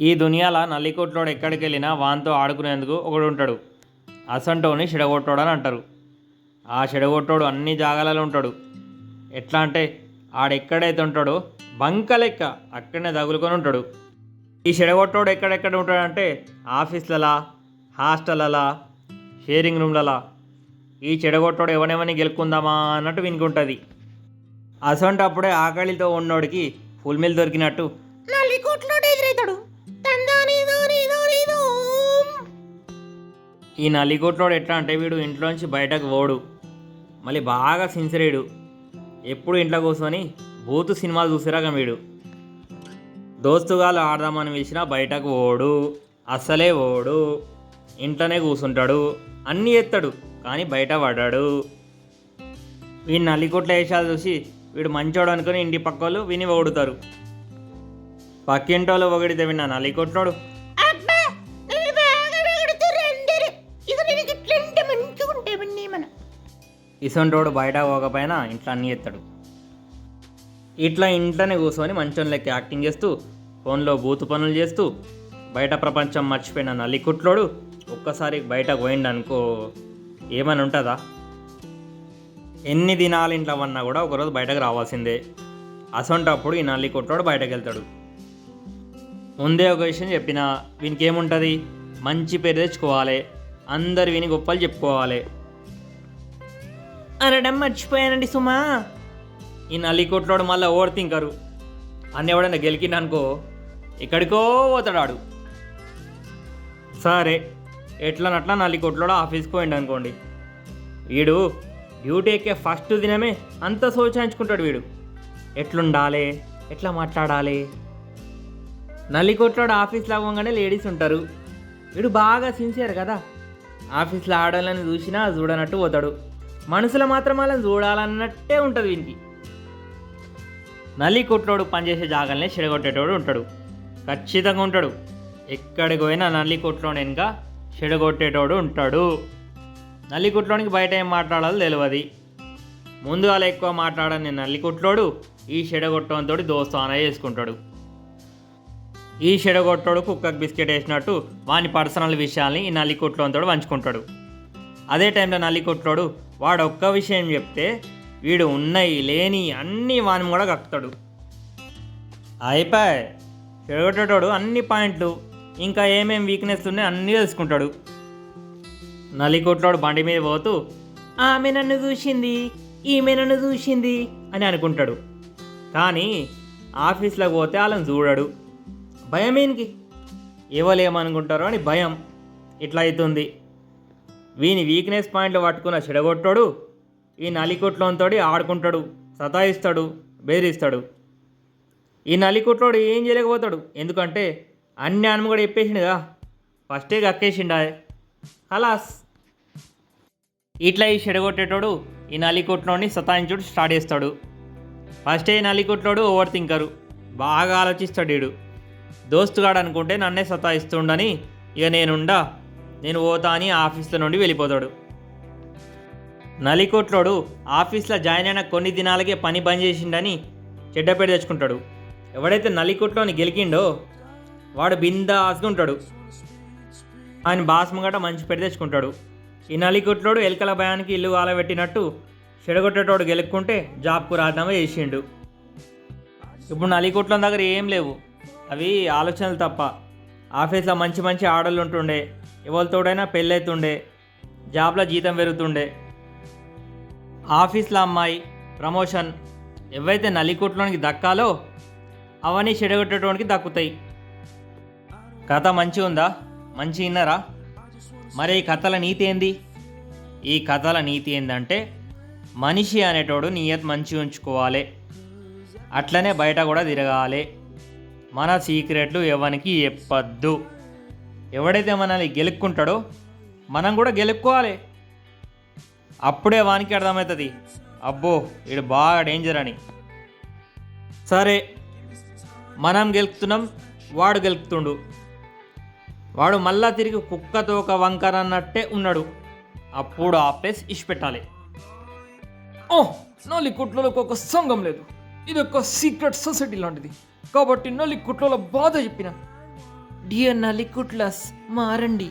ఈ దునియాల నల్లికొట్లోడు ఎక్కడికి వెళ్ళినా వాంతో ఆడుకునేందుకు ఒకడు ఉంటాడు అసంటోని చెడగొట్టోడు అని అంటారు ఆ చెడగొట్టోడు అన్ని జాగాలలో ఉంటాడు. ఎట్లా అంటే ఆడెక్కడైతే ఉంటాడో బంక లెక్క అక్కడనే తగులుకొని ఉంటాడు ఈ చెడగొట్టోడు ఎక్కడెక్కడ ఉంటాడంటే ఆఫీస్లలా హాస్టల్లలా షేరింగ్ రూమ్లలా. ఈ చెడగొట్టోడు ఎవరెవరిని గెలుకుందామా అన్నట్టు వినుకుంటుంది. అసంటప్పుడే ఆకలితో ఉన్నోడికి ఫుల్ మిల్ దొరికినట్టు నల్లికోట్లోడు ఎదురవుతాడు ఈ నల్లిగొట్లోడు ఎట్లా అంటే వీడు ఇంట్లోంచి బయటకు పోడు. మళ్ళీ బాగా సిన్సిరేడు ఎప్పుడు ఇంట్లో కూర్చొని బూతు సినిమాలు చూసిరాక వీడు. దోస్తుగాలు ఆడదామని వేసినా బయటకు ఓడు అస్సలే ఓడు ఇంట్లోనే కూర్చుంటాడు అన్నీ ఎత్తాడు కానీ బయట పడ్డాడు. వీడు నల్లికొట్ల వేషాలు చూసి వీడు మంచోడు అనుకుని ఇంటి పక్కోళ్ళు విని ఓడుతారు పక్కింటోళ్ళు ఒకడితే విన్న నల్లికొట్లోడు ఇసొంటోడు బయట పోకపోయినా ఇంట్లో అన్నీ ఎత్తాడు. ఇట్లా ఇంట్లోనే కూర్చొని మంచం లెక్క యాక్టింగ్ చేస్తూ ఫోన్లో బూతు పనులు చేస్తూ బయట ప్రపంచం మర్చిపోయిన నల్లికుట్లోడు ఒక్కసారి బయటకు పోయిండు అనుకో ఏమని ఉంటుందా? ఎన్ని దినాలు ఇంట్లో ఉన్నా కూడా ఒకరోజు బయటకు రావాల్సిందే. అసొంటప్పుడు ఈ నల్లికుట్లోడు బయటకు వెళ్తాడు. ముందే ఒక విషయం చెప్పిన వీనికి ఏముంటుంది? మంచి పేరు తెచ్చుకోవాలి. అందరు విని గొప్పలు చెప్పుకోవాలి. అనడం మర్చిపోయానండి సుమా. ఈ నల్లికొట్లోడు మళ్ళీ ఓవర్ థింకరు అన్న ఎవడన్నా గెలికిండనుకో ఎక్కడికో పోతాడు సరే ఎట్లనట్లా నల్లికొట్లోడు ఆఫీస్కి పోయిండు అనుకోండి వీడు డ్యూటీ ఎక్కే ఫస్ట్ దినమే అంత సోచాయించుకుంటాడు వీడు. ఎట్లుండాలి? ఎట్లా మాట్లాడాలి? నల్లికొట్లోడు ఆఫీస్లో లాగంగానే లేడీస్ ఉంటారు. వీడు బాగా సిన్సియర్ కదా. ఆఫీస్లో ఆడాలని చూసినా చూడనట్టు పోతాడు. మనసులో మాత్రం వాళ్ళని చూడాలన్నట్టే ఉంటుంది వీనికి నల్లి కొట్లోడు పనిచేసే జాగల్నే చెడగొట్టేటోడు ఉంటాడు. ఖచ్చితంగా ఉంటాడు. ఎక్కడికి పోయినా నల్లి కొట్లోని వెనుక చెడగొట్టేటోడు ఉంటాడు. నల్లి కొట్లోనికి బయట ఏం మాట్లాడాలో తెలియదు అలా ఎక్కువ మాట్లాడని నల్లి కొట్లోడు ఈ చెడగొట్టడంతో దోస్తాన చేసుకుంటాడు. ఈ చెడగొట్టోడు కుక్కకు బిస్కెట్ వేసినట్టు వాని పర్సనల్ విషయాల్ని ఈ నల్లి కొట్లోంతో పంచుకుంటాడు. అదే టైంలో నల్లి కొట్టాడు వాడు ఒక్క విషయం చెప్తే వీడు ఉన్నాయి లేని అన్నీ వాని కూడా కక్కుతాడు. అయిపోయి చెడగొట్టేటోడు అన్ని పాయింట్లు ఇంకా ఏమేమి వీక్నెస్ ఉన్నాయి అన్నీ తెలుసుకుంటాడు. నల్లి కొట్లాడు బండి మీద పోతూ ఆమె నన్ను చూసింది ఈమె నన్ను చూసింది అని అనుకుంటాడు. కానీ ఆఫీస్లోకి పోతే వాళ్ళని చూడడు. భయం ఏంటి ఎవరు ఏమనుకుంటారో అని భయం. ఇట్లా అవుతుంది వీని వీక్నెస్ పాయింట్లు పట్టుకున్న చెడగొట్టాడు ఈ నలికొట్లోంతో ఆడుకుంటాడు సతాయిస్తాడు బెదిరిస్తాడు. ఈ నలికొట్లోడు ఏం చేయలేకపోతాడు? ఎందుకంటే అన్ని అనుమ కూడా చెప్పేసిండుగా. ఫస్టే కక్కేసిండా హలాస్ ఇట్లా ఈ చెడగొట్టేటోడు ఈ నలికొట్లోని సతాయించుడు స్టార్ట్ చేస్తాడు. ఫస్ట్ ఈ నలికొట్లోడు ఓవర్ థింకరు బాగా ఆలోచిస్తాడు వీడు. దోస్తుగాడు అనుకుంటే నన్నే సతాయిస్తుండని ఇక నేనుండా నేను పోతా అని ఆఫీస్లో నుండి వెళ్ళిపోతాడు. నలికొట్లోడు ఆఫీస్లో జాయిన్ అయిన కొన్ని దినాలకే పని బంద్ చేసిండని చెడ్డ తెచ్చుకుంటాడు. ఎవడైతే నలికొట్లోని గెలికిండో వాడు బిందాస్గా ఉంటాడు ఆయన బాస్మగట మంచి పెట్టి తెచ్చుకుంటాడు. ఈ నలికొట్లోడు ఎలకల భయానికి ఇల్లు ఆలబెట్టినట్టు చెడగొట్టేటోడు గెలుక్కుంటే జాబ్కు రాద్దామో చేసిండు. ఇప్పుడు నలికొట్లం దగ్గర ఏం లేవు. అవి ఆలోచనలు తప్ప. ఆఫీస్లో మంచి మంచి ఆడలు ఉంటుండే ఎవరితోడైనా పెళ్ళైతుండే జాబ్లో జీతం పెరుగుతుండే ఆఫీస్లో అమ్మాయి ప్రమోషన్ ఎవైతే నలికోట్లోనికి దక్కాలో అవన్నీ చెడగొట్టడానికి దక్కుతాయి. కథ మంచి ఉందా మంచి విన్నారా? మరి ఈ కథల నీతి ఏంది? ఈ కథల నీతి ఏంటంటే మనిషి అనేటోడు నియత్ మంచి ఉంచుకోవాలి. అట్లనే బయట కూడా తిరగాలి. మన సీక్రెట్లు ఎవరికి చెప్పద్దు. ఎవడైతే మనల్ని గెలుక్కుంటాడో మనం కూడా గెలుక్కోవాలి. అప్పుడే వానికి అర్థమవుతుంది. అబ్బో వీడు బాగా డేంజర్ అని. సరే మనం గెలుపుతున్నాం వాడు గెలుపుతుండు. వాడు మళ్ళా తిరిగి కుక్కతో ఒక వంకర అన్నట్టే ఉన్నాడు. అప్పుడు ఆ ప్లేస్ ఇచ్చిపెట్టాలి ఓ నల్లి కుట్లలోకి ఒక సంఘం లేదు. ఇది ఒక సీక్రెట్ సొసైటీ లాంటిది. కాబట్టి నల్లి కుట్లలో బాధ చెప్పిన డియర్ నలికుట్లస్ మారండి.